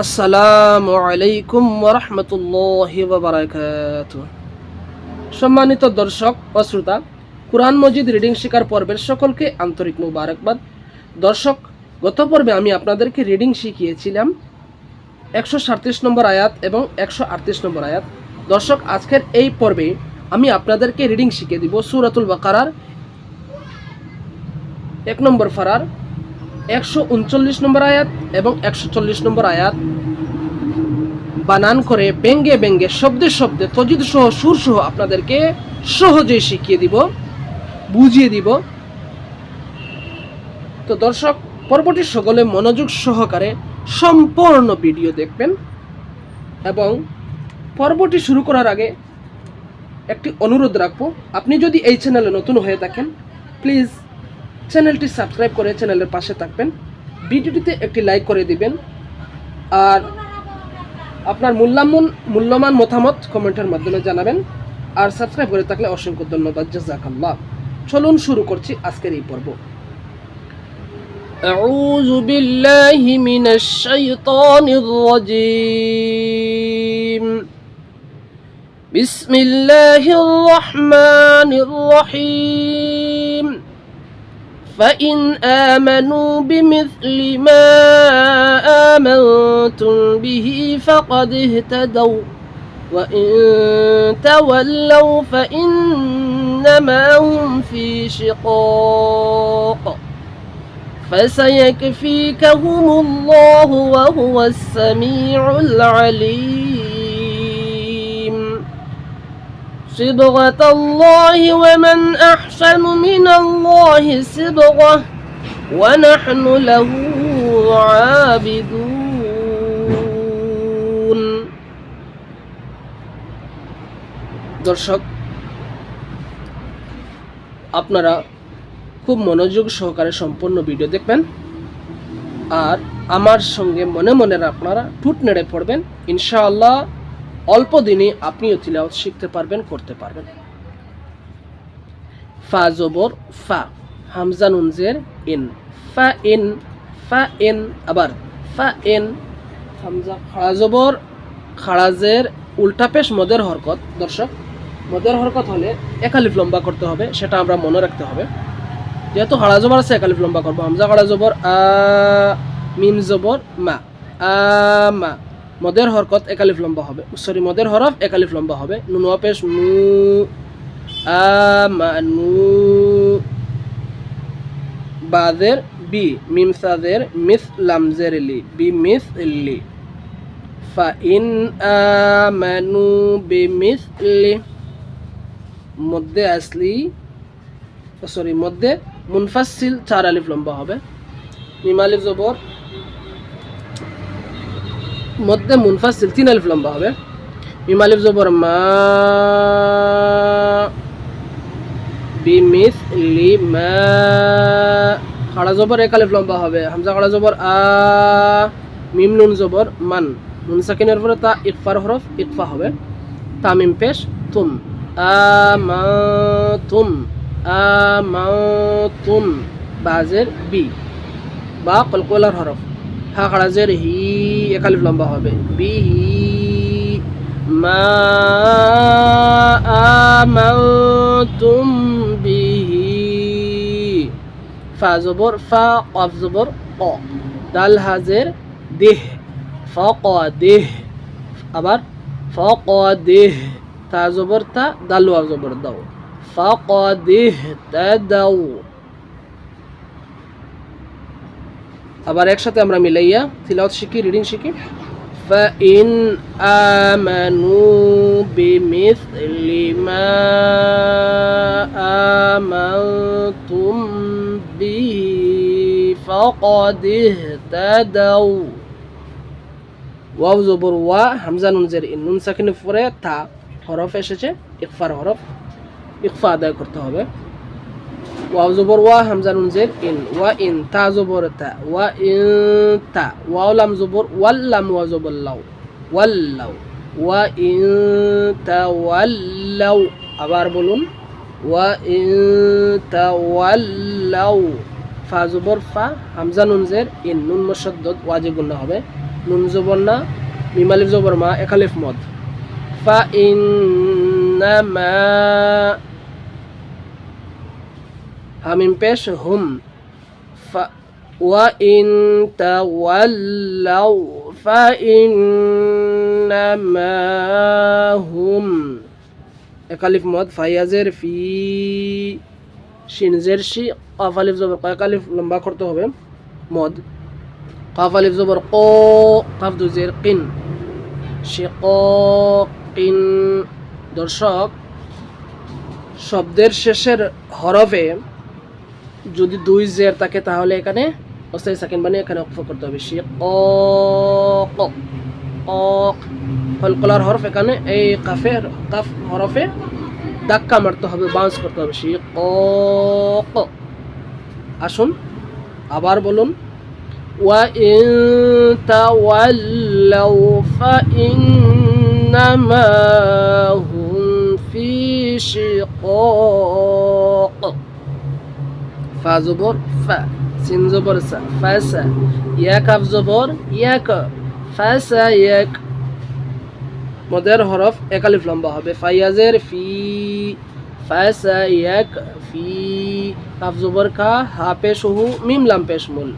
আসসালামু আলাইকুম ওরহমতুল্লাহ বারাকাত সম্মানিত দর্শক ও শ্রোতা, কোরআন মজিদ রিডিং শিকার পর্বের সকলকে আন্তরিক মুবারকবাদ। দর্শক, গত পর্বে আমি আপনাদেরকে রিডিং শিখিয়েছিলাম একশো সাতত্রিশ নম্বর আয়াত এবং একশো আটত্রিশ নম্বর আয়াত। দর্শক, আজকের এই পর্বে আমি আপনাদেরকে রিডিং শিখিয়ে দিব সুরাতুল বাকারার এক নম্বর ফারার একশো উনচল্লিশ নম্বর আয়াত এবং একশো চল্লিশ নম্বর আয়াত। বানান করে ব্যঙ্গে ব্যঙ্গে, শব্দে শব্দে, তজিদ সহ, সুর সহ আপনাদেরকে সহজেই শিখিয়ে দিব, বুঝিয়ে দিব। তো দর্শক পর্বটি সকলে মনোযোগ সহকারে সম্পূর্ণ ভিডিও দেখবেন এবং পর্বটি শুরু করার আগে একটি অনুরোধ রাখব। আপনি যদি এই চ্যানেলে নতুন হয়ে থাকেন, প্লিজ চ্যানেলটি সাবস্ক্রাইব করে চ্যানেলের পাশে থাকবেন ভিডিওটিতে একটি লাইক করে দিবেন আর আপনার মূল্যামন মূল্যবান মতামত কমেন্টের মাধ্যমে জানাবেন আর সাবস্ক্রাইব করে থাকলে অসংখ্য ধন্যবাদ জাজাকাল্লাহ চলুন শুরু করছি আজকের এই পর্ব أعوذ بالله من الشيطان الرجيم بسم الله الرحمن الرحيم فإن آمنوا بمثل ما آمنتم به فقد اهتدوا. وإن تولوا فإنما هم في شقاق. فسيكفيكهم الله وهو السميع العليم. صبغة الله ومن أحسن من الله صبغة ونحن له عابدون দর্শক আপনারা খুব মনোযোগ সহকারে সম্পূর্ণ ভিডিও দেখবেন আর আমার সঙ্গে মনে মনে আপনারা ঠুট নেড়ে পড়বেন ইনশাআল্লাহ অল্প দিনে আপনিও তিলাওয়াত শিখতে পারবেন, করতে পারবেন। ফা জবর, ফা, হামজা নুনজের ইন ফা ইন ফা ইন আবার ফা ইন হামজা খাড়া জবর খাড়াজের উল্টা পেশ মদের হরকত। দর্শক, মদের হরকত হলে একালিফ লম্বা করতে হবে, সেটা আমরা মনে রাখতে হবে। যেহেতু খাড়া জবর আছে একালিফ লম্বা করব। হামজা খাড়া জবর, আ, মিম জবর, মা, আ, মা। মদের হরকত একালিফ লম্বা হবে। সরি মদের হরফ একালিফ লম্বা হবে। নুন পেশ নু আমানু বাদের, বি, মিম সাদের, মিস লামজের লি, বি, মিস লি। ফা, ইন আমানু বি, মিস লি। মধ্যে আসলি সরি মধ্যে মুনফাসিল চার আলিফ লম্বা হবে। মিম আলিফ জবর মধ্যে মুনফাসিল তিন আলিফ লম্বা হবে। মিম আলিফ জবর মা বিমিস খাড়া জবর এক আলিফ লম্বা হবে। হামজা খাড়া জবর আ, মিম নুন জবর মান। নুন সাকিনের পরে তা ইকফার হরফ ইকফা হবে। তামিম পেশ তুম। আমা তুম। আমা তুম। বাজের বি। বা কলকলার হরফ। হা খাড়াজের হি। একালিফ লম্বা হবে। বি মা আমান্তুম বিহি। ফা জবর, ফা কফ জবর ক দাল হাজের দেহ। ফ, ক, দেহ। আবার ক, দেহ। তা জবর, তা দাল জবর, দাও। ক, দেহ, তা দাও। আবার একসাথে আমরা মিলাইয়া তিলাওয়াত শিখি রিডিং শিখি فإن آمنوا بمثل ما آمنتم به فقد اهتدوا ওয়াও জবর ওয়া হামজা নুন জের ইন নুন সাকিনের পরে তা হরফ এসেছে ইকফার হরফ ইকফা আদায় করতে হবে ওয়াও জবর ওয়া হামজা নুন জের ইন ওয়া ইন তা জবর তা ওয়া ইন তা ওয়াও লাম জবর ওয়াল লাম ওয়া জবর লাউ ওয়াল্লাউ ওয়া ইন তা ওয়াল্লাউ আবার বলুন ওয়া ইন তা ওয়াল্লাউ ফা জবর ফা হামজা নুন জের ইন নুন মুশাদ্দাদ ওয়াজিব গুণা হবে নুন জবর না মিম আলিফ জবর মা একালিফ মদ ফা ইন্নামা হামিম পেশ হুম ফা وإن تولوا فإنما هم একালিফ মদ ফাইয়াজের ফি শিনজের শি কাফ আলিফ জবর কয়েক আলিফ লম্বা করতে হবে মদ কাফ আলিফ জবর ক কাফ দুজের কিন সে ক কিন দর্শক শব্দের শেষের হরফে যদি দুই জের থাকে তাহলে এখানে অস্থায়ী সেকেন্ড বানিয়ে এখানে অক্ষ করতে হবে সে ক ক ক কলকলার হরফ এখানে এই কাফের কাফ হরফে ধাক্কা মারতে হবে বাউন্স করতে হবে সে ক ক আসুন আবার বলুন وإن تولوا فإنما هم في شقاق ফা জবর, ফা, সিন জবর, সা ফাসা ইয়া কাফ জবর, ইয়াক ফাসা ইয়াক। মদের হরফ একালিফ লম্বা হবে। ফাইয়াজের ফি ফাসা ইয়াক, ফি কাফ জবর কা, হা, পেশ, হু, মিম, লাম, পেশ, মুল।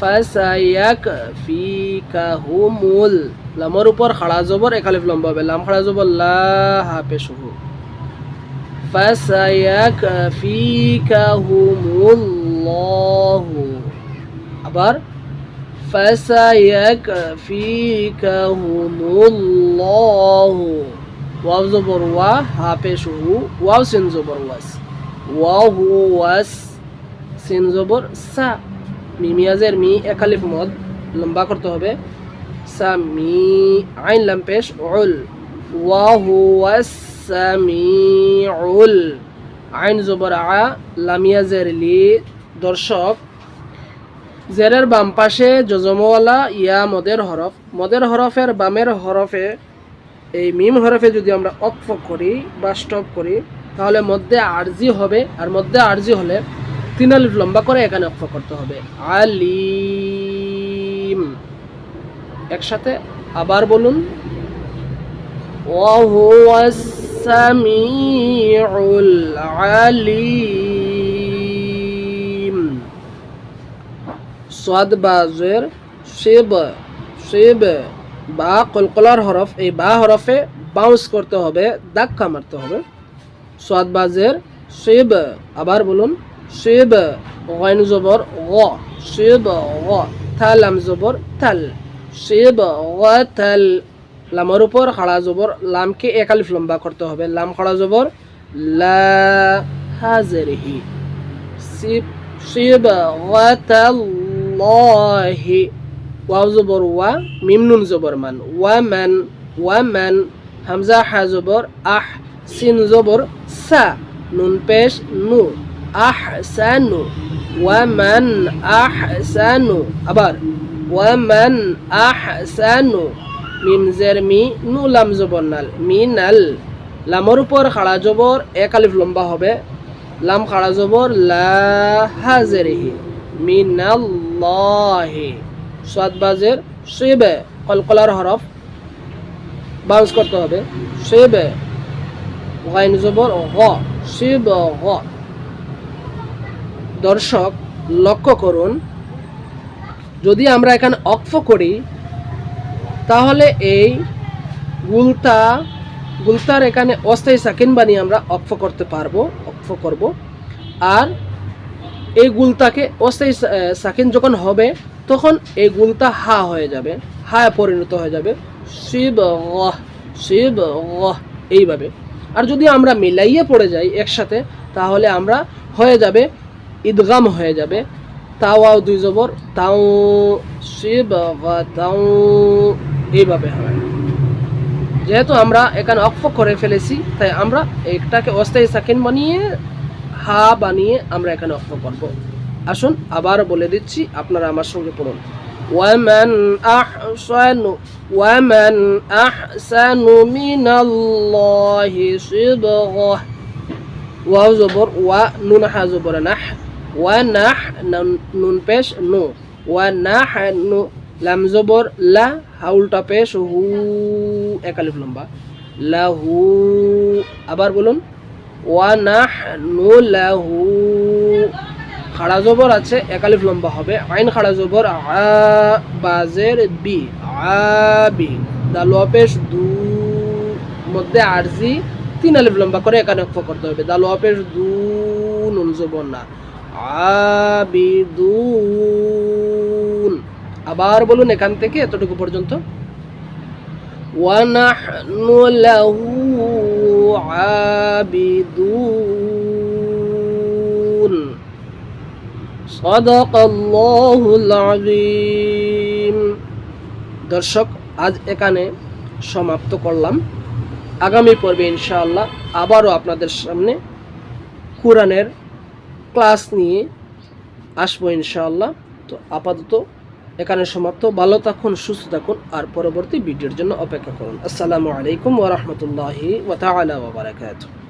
ফাসা ইয়াক, ফি, কা, হু, মুল। লামর উপর খাড়া জবর একালিফ লম্বা হবে। লাম, খাড়া জবর, লা, হা, পেশ, হু। ফাসায়াকফিকাহুমুল্লাহু আবার ফাসায়াকফিকাহুমুল্লাহু ওয়াও জবর ওয়া হাফেশ হু ওয়াও সিন জবর ওয়াস ওয়াও হু ওয়াস, সিন জবর সা মিমিয়াজের মি একালিফ মদ, লম্বা করতে হবে, সা মি, আইন লাম্পেশ, উল, ওয়াহু ওয়াস সামিউল আইন জবর আ লামিয়া জেরলি দর্শক জেরের বাম পাশে যজমওয়ালা ইয়া মদের হরফ মদের হরফের বামের হরফে এই মিম হরফে যদি আমরা অক্ফ করি বা স্টপ করি তাহলে মধ্যে আরজি হবে আর মধ্যে আরজি হলে তিন আলিফ লম্বা করে এখানে অক্ষ করতে হবে। আলিম। একসাথে আবার বলুন। ওয়াহ السميع العليم صاد বাজের শিব শিব বা কলকলার হরফ এই বা হরফে বাউন্স করতে হবে ধাক্কা মারতে হবে সোয়াদ বাজের শিব আবার বলুন শিব গাইন জবর গ শিব গ থাল আম জবর থাল শিব গ থাল লামের উপর খাড়া জবর, লামকে একালিফ লম্বা করতে হবে। লাম খাড়া জবর, লা হাজরিহি। সিব শিব ওয়াতাল্লাহি। ওয়াও জবর, ওয়া মিম নুন জবর মান। ওয়া মান ওয়া মান, হামজা, হা জবর, আহ, সিন জবর, সা, নুন পেশ, নু, আহ সানু ওয়া মান, আহ সানু আবার, ওয়া মান, আহ সানু মিম জের মি, নু লাম জবর নাল। মি নাল লামর উপর খাড়া জবর এক আলিফ লম্বা হবে। লাম খাড়া জবর লা হাজেরিহি মিনাল্লাহি সাত বাজের সেবে কলকলার হরফ বাউন্স করতে হবে। সেবে গাইন জবর গ। শিব গ। দর্শক লক্ষ্য করুন। যদি আমরা এখানে অক্ফ করি তাহলে এই গুলতা, গুলতার এখানে অস্থায়ী সাকিন বানিয়ে আমরা অক্ষ করতে পারব, অক্ষ করব। আর এই গুলতাকে অস্থায়ী সাকিন যখন হবে, তখন এই গুলতা হা হয়ে যাবে হা পরিণত হয়ে যাবে। শিব গহ শিব গহ এইভাবে। আর যদি আমরা মিলাইয়ে পড়ে যাই একসাথে, তাহলে আমরা হয়ে যাবে, ঈদগাম হয়ে যাবে। তাওয়াও দুই জবর, তাও, শিব তাও এইভাবে হয়। যেহেতু আমরা এখানে অক্ফ করে ফেলেছি, তাই আমরা একটাকে অস্থায়ী সাকিন বানিয়ে, হা বানিয়ে আমরা এখানে অক্ফ করব। আসুন, আবার বলে দিচ্ছি, আপনারা আমার সঙ্গে পড়ুন। ওয়ামান আহসানু ওয়ামান আহসানু মিনাল্লাহি সিবগাহ ওয়াও জবর, ওয়া নুন, হা জবর, নাহ। ওয়া নাহ, নুন- নুন পেশ নু ওয়া নাহ নু লাম জবর লা হাউলটা পেশ হু একালিফ লম্বা লাহু, আবার বলুন। ওয়া নাহ নু লাহু। খাড়া জবর আছে, একালিফ লম্বা হবে। আইন খাড়া জবর আ, বাজের বি, আ, বি। দাল পেশ দু, মধ্যে আরজি তিন আলিফ লম্বা করে অক্ষ করতে হবে। দাল পেশ দু, নুন জবর না। আবিদুন আবার বলুন এখান থেকে এতটুকু পর্যন্ত ونحن له عابدون صدق الله العظيم দর্শক আজ এখানে সমাপ্ত করলাম আগামী পর্বে ইনশাআল্লাহ আবারও আপনাদের সামনে কোরআনের ক্লাস নিয়ে আসবো ইনশাআল্লাহ তো আপাতত এখানে সমাপ্ত। ভালো থাকুন, সুস্থ থাকুন, আর পরবর্তী ভিডিওর জন্য অপেক্ষা করুন। আসসালামু আলাইকুম ওরহমতুল্লাহি ওয়া বারাকাতুহু।